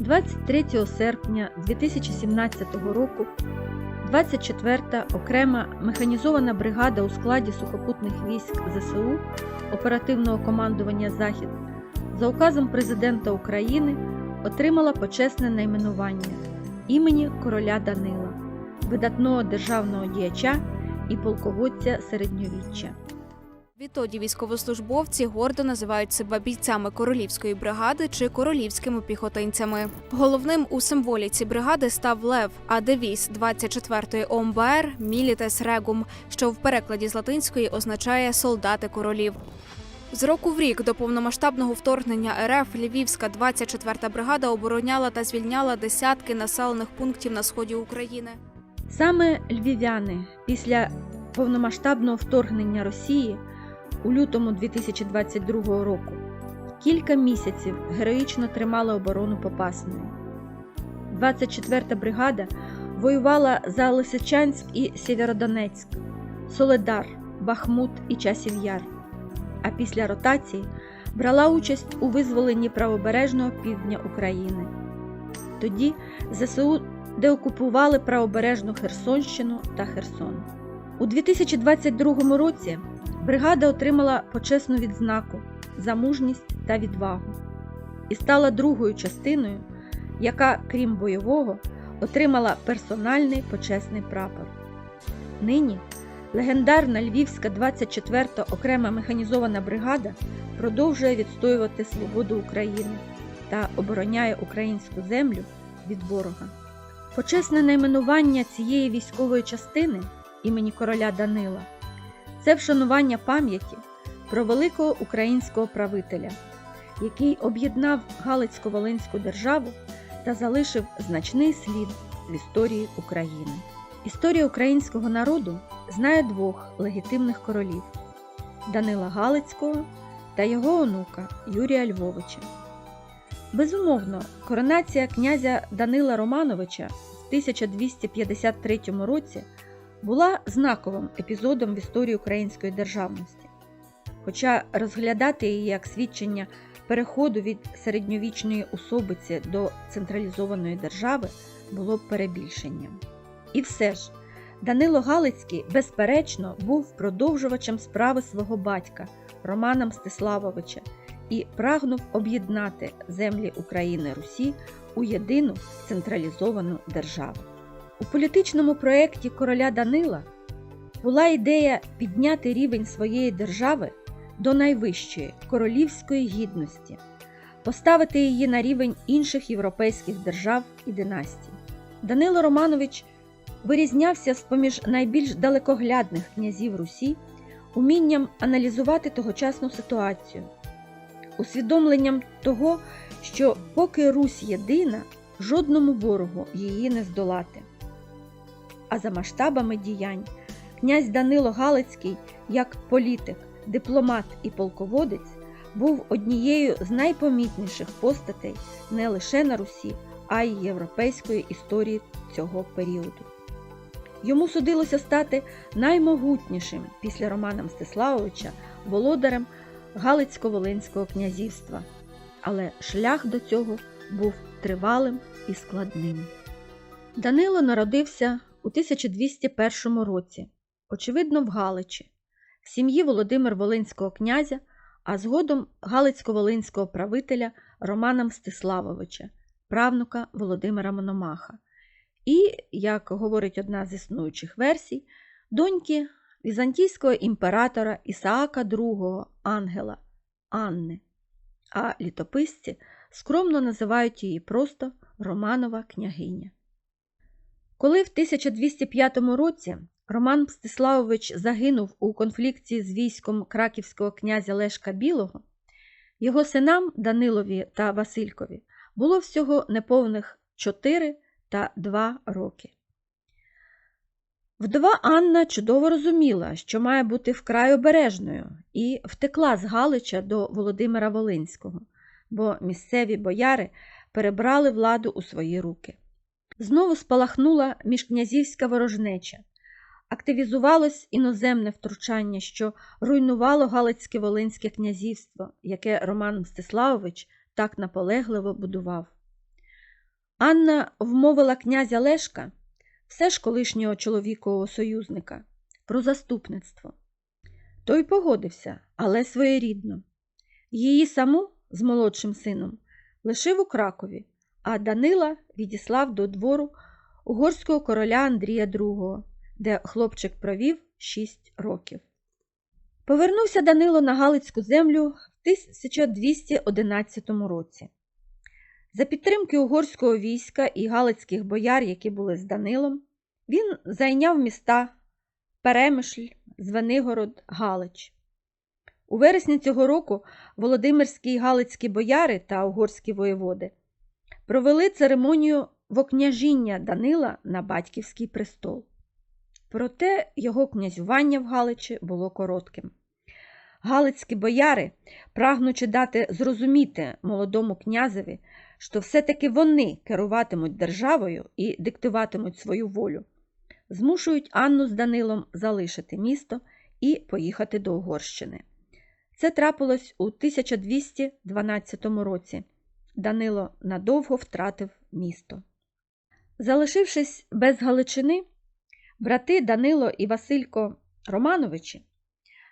23 серпня 2017 року 24-та окрема механізована бригада у складі сухопутних військ ЗСУ оперативного командування Захід за указом президента України отримала почесне найменування імені короля Данила, видатного державного діяча і полководця середньовіччя. Відтоді військовослужбовці гордо називають себе бійцями королівської бригади чи королівськими піхотинцями. Головним у символіці бригади став лев, а девіз 24-ї ОМБР Мілітес Регум, що в перекладі з латинської означає солдати королів. З року в рік до повномасштабного вторгнення РФ Львівська 24-та бригада обороняла та звільняла десятки населених пунктів на сході України. Саме львів'яни після повномасштабного вторгнення Росії у лютому 2022 року кілька місяців героїчно тримали оборону Попасної. 24-та бригада воювала за Лисичанськ і Сєвєродонецьк, Соледар, Бахмут і Часів Яр. А після ротації брала участь у визволенні правобережного півдня України. Тоді ЗСУ деокупували правобережну Херсонщину та Херсон. У 2022 році бригада отримала почесну відзнаку за мужність та відвагу і стала другою частиною, яка, крім бойового, отримала персональний почесний прапор. Нині легендарна Львівська 24-та окрема механізована бригада продовжує відстоювати свободу України та обороняє українську землю від ворога. Почесне найменування цієї військової частини імені короля Данила це вшанування пам'яті про великого українського правителя, який об'єднав Галицько-Волинську державу та залишив значний слід в історії України. Історія українського народу знає двох легітимних королів Данила Галицького та його онука Юрія Львовича. Безумовно, коронація князя Данила Романовича в 1253 році була знаковим епізодом в історії української державності. Хоча розглядати її як свідчення переходу від середньовічної особиці до централізованої держави було перебільшенням. І все ж, Данило Галицький, безперечно, був продовжувачем справи свого батька Романа Мстиславовича і прагнув об'єднати землі України Русі у єдину централізовану державу. У політичному проєкті короля Данила була ідея підняти рівень своєї держави до найвищої королівської гідності, поставити її на рівень інших європейських держав і династій. Данило Романович вирізнявся з поміж найбільш далекоглядних князів Русі умінням аналізувати тогочасну ситуацію, усвідомленням того, що поки Русь єдина, жодному ворогу її не здолати. А за масштабами діянь князь Данило Галицький, як політик, дипломат і полководець, був однією з найпомітніших постатей не лише на Русі, а й європейської історії цього періоду. Йому судилося стати наймогутнішим після Романа Мстиславовича володарем Галицько-Волинського князівства, але шлях до цього був тривалим і складним. Данило народився у 1201 році, очевидно, в Галичі, в сім'ї Володимир Волинського князя, а згодом Галицько-Волинського правителя Романа Мстиславовича, правнука Володимира Мономаха. І, як говорить одна з існуючих версій, доньки візантійського імператора Ісаака II Ангела Анни, а літописці скромно називають її просто Романова княгиня. Коли в 1205 році Роман Мстиславович загинув у конфлікті з військом краківського князя Лешка Білого, його синам Данилові та Василькові було всього неповних 4 та 2 роки. Вдова Анна чудово розуміла, що має бути вкрай обережною, і втекла з Галича до Володимира Волинського, бо місцеві бояри перебрали владу у свої руки. Знову спалахнула міжкнязівська ворожнеча, активізувалось іноземне втручання, що руйнувало Галицьке Волинське князівство, яке Роман Мстиславович так наполегливо будував. Анна вмовила князя Лешка, все ж колишнього чоловікового союзника, про заступництво. Той погодився, але своєрідно. Її саму з молодшим сином лишив у Кракові, а Данила відіслав до двору угорського короля Андрія II, де хлопчик провів 6 років. Повернувся Данило на Галицьку землю в 1211 році. За підтримки угорського війська і галицьких бояр, які були з Данилом, він зайняв міста Перемишль, Звенигород, Галич. У вересні цього року Володимирські і Галицькі бояри та угорські воєводи провели церемонію вокняжіння Данила на батьківський престол. Проте його князювання в Галичі було коротким. Галицькі бояри, прагнучи дати зрозуміти молодому князеві, що все-таки вони керуватимуть державою і диктуватимуть свою волю, змушують Анну з Данилом залишити місто і поїхати до Угорщини. Це трапилось у 1212 році. Данило надовго втратив місто. Залишившись без Галичини, брати Данило і Василько Романовичі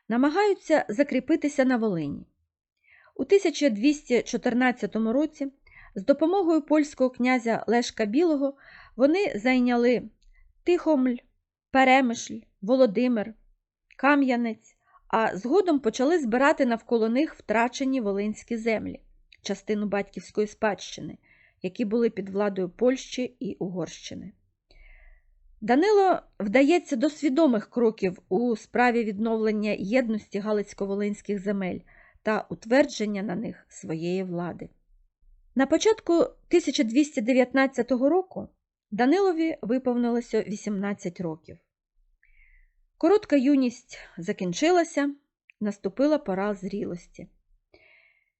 намагаються закріпитися на Волині. У 1214 році з допомогою польського князя Лешка Білого вони зайняли Тихомль, Перемишль, Володимир, Кам'янець, а згодом почали збирати навколо них втрачені волинські землі, частину батьківської спадщини, які були під владою Польщі і Угорщини. Данило вдається до свідомих кроків у справі відновлення єдності Галицько-Волинських земель та утвердження на них своєї влади. На початку 1219 року Данилові виповнилося 18 років. Коротка юність закінчилася, наступила пора зрілості.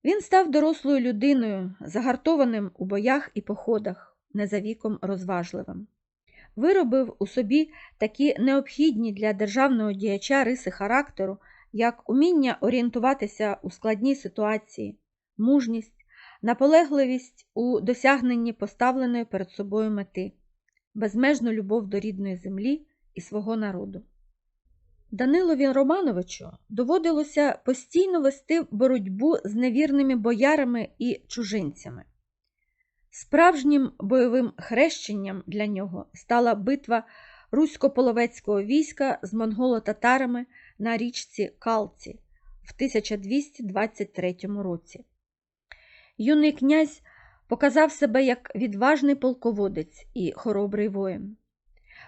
Він став дорослою людиною, загартованим у боях і походах, не за віком розважливим. Виробив у собі такі необхідні для державного діяча риси характеру, як уміння орієнтуватися у складній ситуації, мужність, наполегливість у досягненні поставленої перед собою мети, безмежну любов до рідної землі і свого народу. Данилові Романовичу доводилося постійно вести боротьбу з невірними боярами і чужинцями. Справжнім бойовим хрещенням для нього стала битва русько-половецького війська з монголо-татарами на річці Калці в 1223 році. Юний князь показав себе як відважний полководець і хоробрий воїн.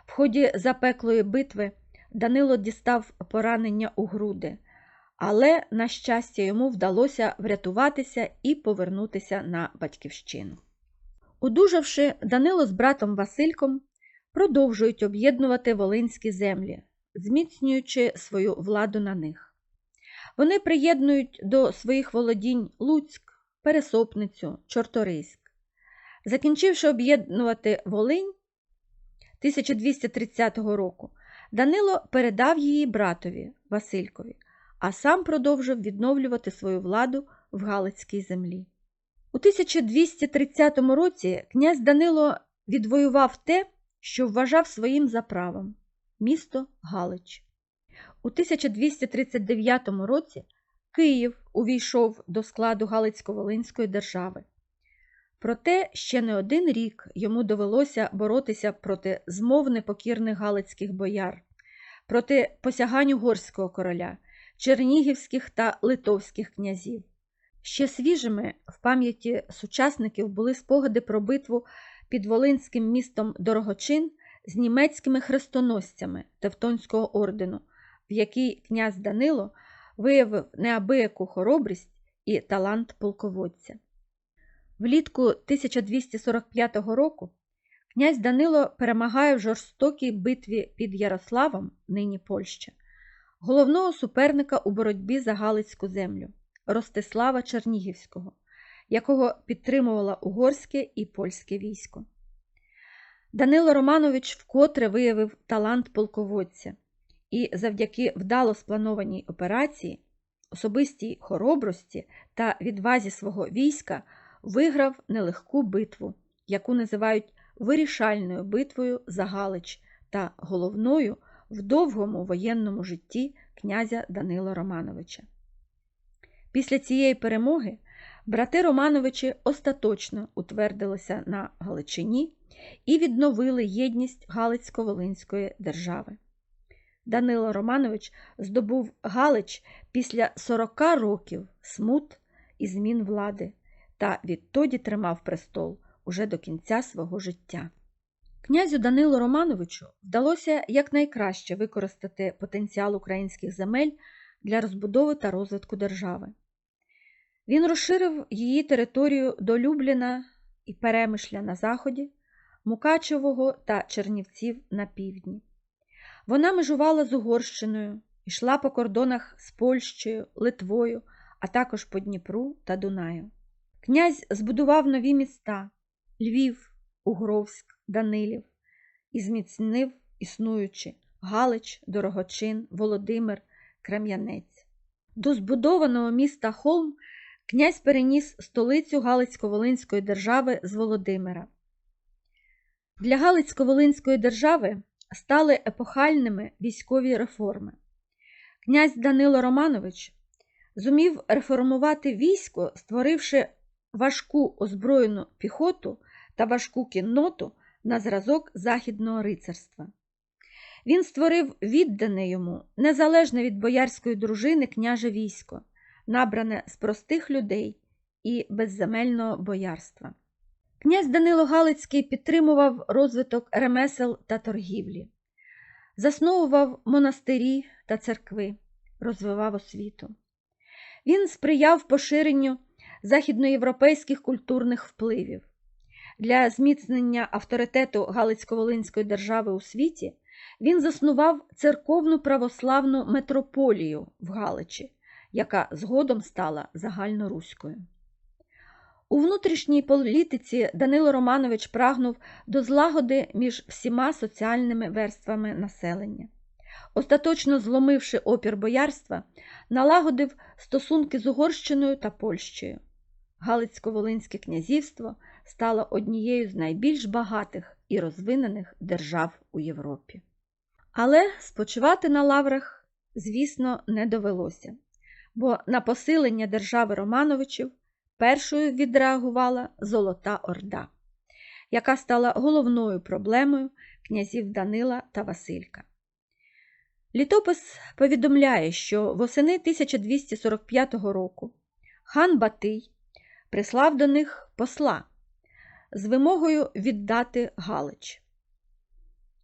В ході запеклої битви Данило дістав поранення у груди, але, на щастя, йому вдалося врятуватися і повернутися на батьківщину. Удужавши, Данило з братом Васильком продовжують об'єднувати волинські землі, зміцнюючи свою владу на них. Вони приєднують до своїх володінь Луцьк, Пересопницю, Чорториськ. Закінчивши об'єднувати Волинь 1230 року, Данило передав її братові Василькові, а сам продовжив відновлювати свою владу в Галицькій землі. У 1230 році князь Данило відвоював те, що вважав своїм за правом місто Галич. У 1239 році Київ увійшов до складу Галицько-Волинської держави. Проте ще не один рік йому довелося боротися проти змов непокірних галицьких бояр, проти посягань угорського короля, чернігівських та литовських князів. Ще свіжими в пам'яті сучасників були спогади про битву під Волинським містом Дорогочин з німецькими хрестоносцями Тевтонського ордену, в якій князь Данило виявив неабияку хоробрість і талант полководця. Влітку 1245 року князь Данило перемагає в жорстокій битві під Ярославом, нині Польща, головного суперника у боротьбі за Галицьку землю Ростислава Чернігівського, якого підтримувала угорське і польське військо. Данило Романович вкотре виявив талант полководця і завдяки вдало спланованій операції, особистій хоробрості та відвазі свого війська виграв нелегку битву яку називають вирішальною битвою за Галич та головною в довгому воєнному житті князя Данила Романовича. Після цієї перемоги брати Романовичі остаточно утвердилися на Галичині і відновили єдність Галицько-Волинської держави. Данило Романович здобув Галич після 40 років смут і змін влади та відтоді тримав престол уже до кінця свого життя. Князю Данилу Романовичу вдалося якнайкраще використати потенціал українських земель для розбудови та розвитку держави. Він розширив її територію до Любліна і Перемишля на заході, Мукачевого та Чернівців на півдні. Вона межувала з Угорщиною, йшла по кордонах з Польщею, Литвою, а також по Дніпру та Дунаю. Князь збудував нові міста Львів, Угровськ, Данилів і зміцнив існуючі Галич, Дорогочин, Володимир, Крем'янець. До збудованого міста Холм князь переніс столицю Галицько-Волинської держави з Володимира. Для Галицько-Волинської держави стали епохальними військові реформи. Князь Данило Романович зумів реформувати військо, створивши важку озброєну піхоту та важку кінноту на зразок західного рицарства. Він створив віддане йому, незалежне від боярської дружини княже військо, набране з простих людей і безземельного боярства. Князь Данило Галицький підтримував розвиток ремесел та торгівлі, засновував монастирі та церкви, розвивав освіту. Він сприяв поширенню західноєвропейських культурних впливів. Для зміцнення авторитету Галицько-Волинської держави у світі він заснував церковну православну метрополію в Галичі, яка згодом стала загальноруською. У внутрішній політиці Данило Романович прагнув до злагоди між всіма соціальними верствами населення. Остаточно зломивши опір боярства, налагодив стосунки з Угорщиною та Польщею. Галицько-Волинське князівство стало однією з найбільш багатих і розвинених держав у Європі. Але спочивати на лаврах, звісно, не довелося, бо на посилення держави Романовичів першою відреагувала Золота Орда, яка стала головною проблемою князів Данила та Василька. Літопис повідомляє, що восени 1245 року хан Батий прислав до них посла з вимогою віддати Галич.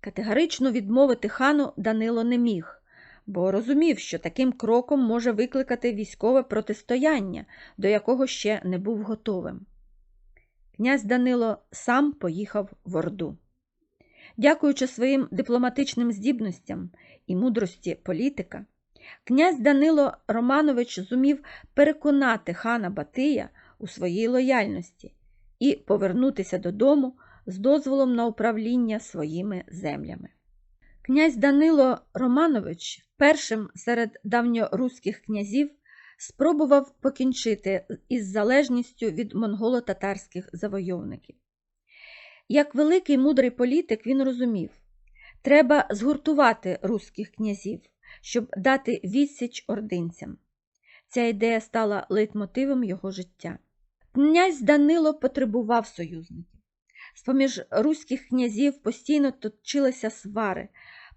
Категорично відмовити хану Данило не міг, бо розумів, що таким кроком може викликати військове протистояння, до якого ще не був готовим. Князь Данило сам поїхав в Орду. Дякуючи своїм дипломатичним здібностям і мудрості політика, князь Данило Романович зумів переконати хана Батия у своїй лояльності і повернутися додому з дозволом на управління своїми землями. Князь Данило Романович першим серед давньоруських князів спробував покінчити із залежністю від монголо-татарських завойовників. Як великий мудрий політик він розумів, треба згуртувати руських князів, щоб дати відсіч ординцям. Ця ідея стала лейтмотивом його життя. Князь Данило потребував союзників. З-поміж руських князів постійно точилися свари,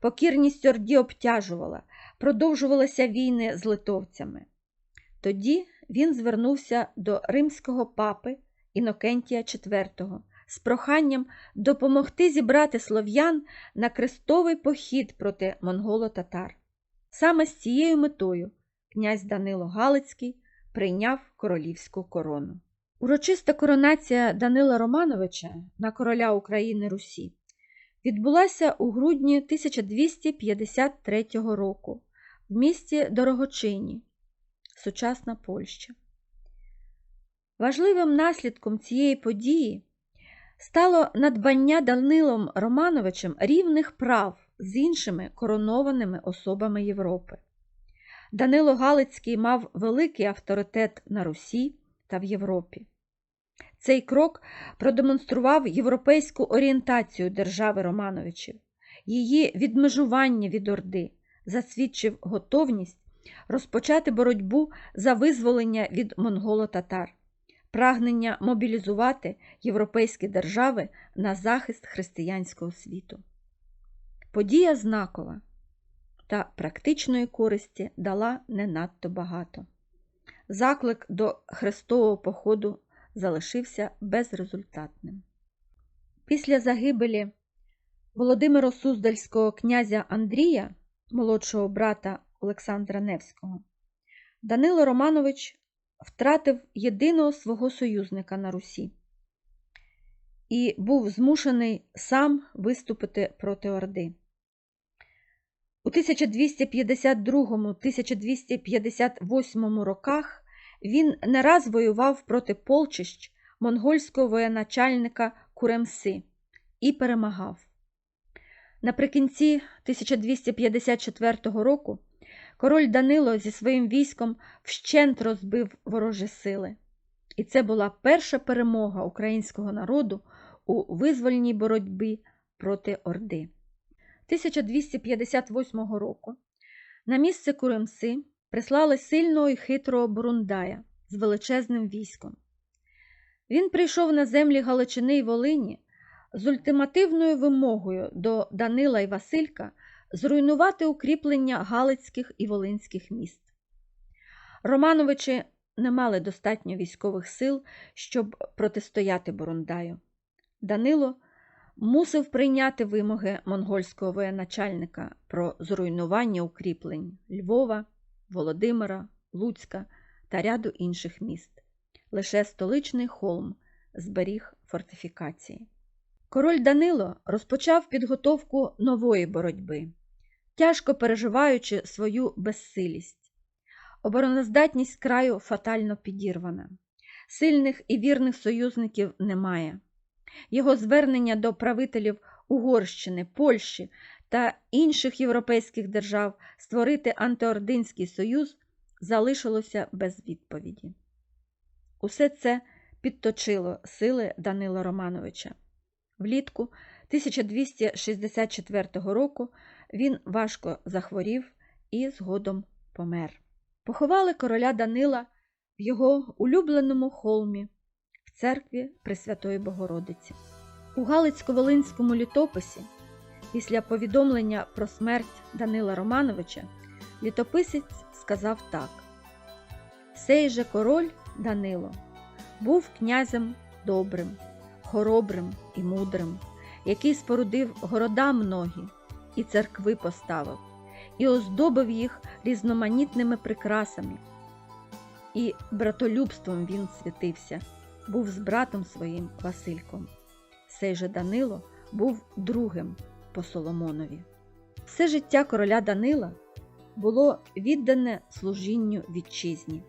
покірність орді обтяжувала, продовжувалися війни з литовцями. Тоді він звернувся до римського папи Інокентія IV з проханням допомогти зібрати слов'ян на крестовий похід проти монголо-татар. Саме з цією метою князь Данило Галицький прийняв королівську корону. Урочиста коронація Данила Романовича на короля України Русі відбулася у грудні 1253 року в місті Дорогочині, сучасна Польща. Важливим наслідком цієї події стало надбання Данилом Романовичем рівних прав з іншими коронованими особами Європи. Данило Галицький мав великий авторитет на Русі та в Європі. Цей крок продемонстрував європейську орієнтацію держави Романовичів, її відмежування від Орди, засвідчив готовність розпочати боротьбу за визволення від монголо-татар, прагнення мобілізувати європейські держави на захист християнського світу. Подія знакова та практичної користі дала не надто багато. Заклик до хрестового походу залишився безрезультатним. Після загибелі Володимира Суздальського князя Андрія, молодшого брата Олександра Невського, Данило Романович втратив єдиного свого союзника на Русі і був змушений сам виступити проти Орди. У 1252-1258 роках він не раз воював проти полчищ монгольського воєначальника Куремси і перемагав. Наприкінці 1254 року король Данило зі своїм військом вщент розбив ворожі сили. І це була перша перемога українського народу у визвольній боротьбі проти Орди. 1258 року на місце Куремси прислали сильного і хитрого Бурундая з величезним військом. Він прийшов на землі Галичини й Волині з ультимативною вимогою до Данила і Василька зруйнувати укріплення Галицьких і Волинських міст. Романовичі не мали достатньо військових сил, щоб протистояти Бурундаю. Данило мусив прийняти вимоги монгольського воєначальника про зруйнування укріплень Львова, Володимира, Луцька та ряду інших міст. Лише столичний холм зберіг фортифікації. Король Данило розпочав підготовку нової боротьби, тяжко переживаючи свою безсилість. Обороноздатність краю фатально підірвана. Сильних і вірних союзників немає. Його звернення до правителів Угорщини, Польщі та інших європейських держав створити антиординський союз залишилося без відповіді. Усе це підточило сили Данила Романовича. Влітку 1264 року він важко захворів і згодом помер. Поховали короля Данила в його улюбленому холмі в церкві Пресвятої Богородиці. У Галицько-Волинському літописі, після повідомлення про смерть Данила Романовича, літописець сказав так: Сей же король Данило був князем добрим, хоробрим і мудрим, який спорудив города многі і церкви поставив, і оздобив їх різноманітними прикрасами. І братолюбством він святився, був з братом своїм Васильком. Сей же Данило був другим по Соломонові. Все життя короля Данила було віддане служінню вітчизні,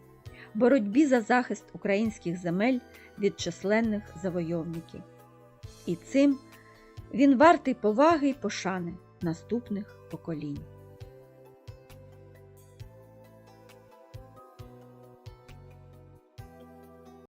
боротьбі за захист українських земель від численних завойовників. І цим він вартий поваги й пошани наступних поколінь.